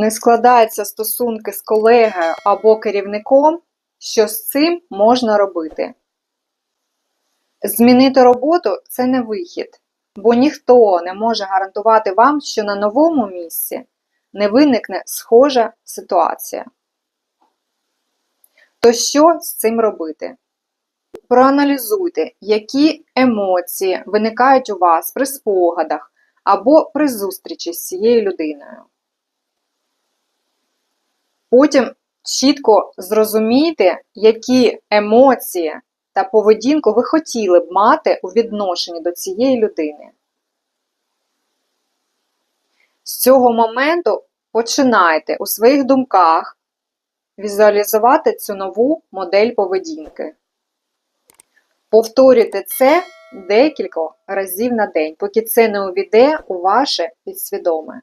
не складаються стосунки з колегою або керівником, що з цим можна робити? Змінити роботу це не вихід, бо ніхто не може гарантувати вам, що на новому місці не виникне схожа ситуація. То що з цим робити? Проаналізуйте, які емоції виникають у вас при спогадах або при зустрічі з цією людиною. Потім чітко зрозумійте, які емоції та поведінку ви хотіли б мати у відношенні до цієї людини. З цього моменту починайте у своїх думках візуалізувати цю нову модель поведінки. Повторюйте це декілька разів на день, поки це не увійде у ваше підсвідоме.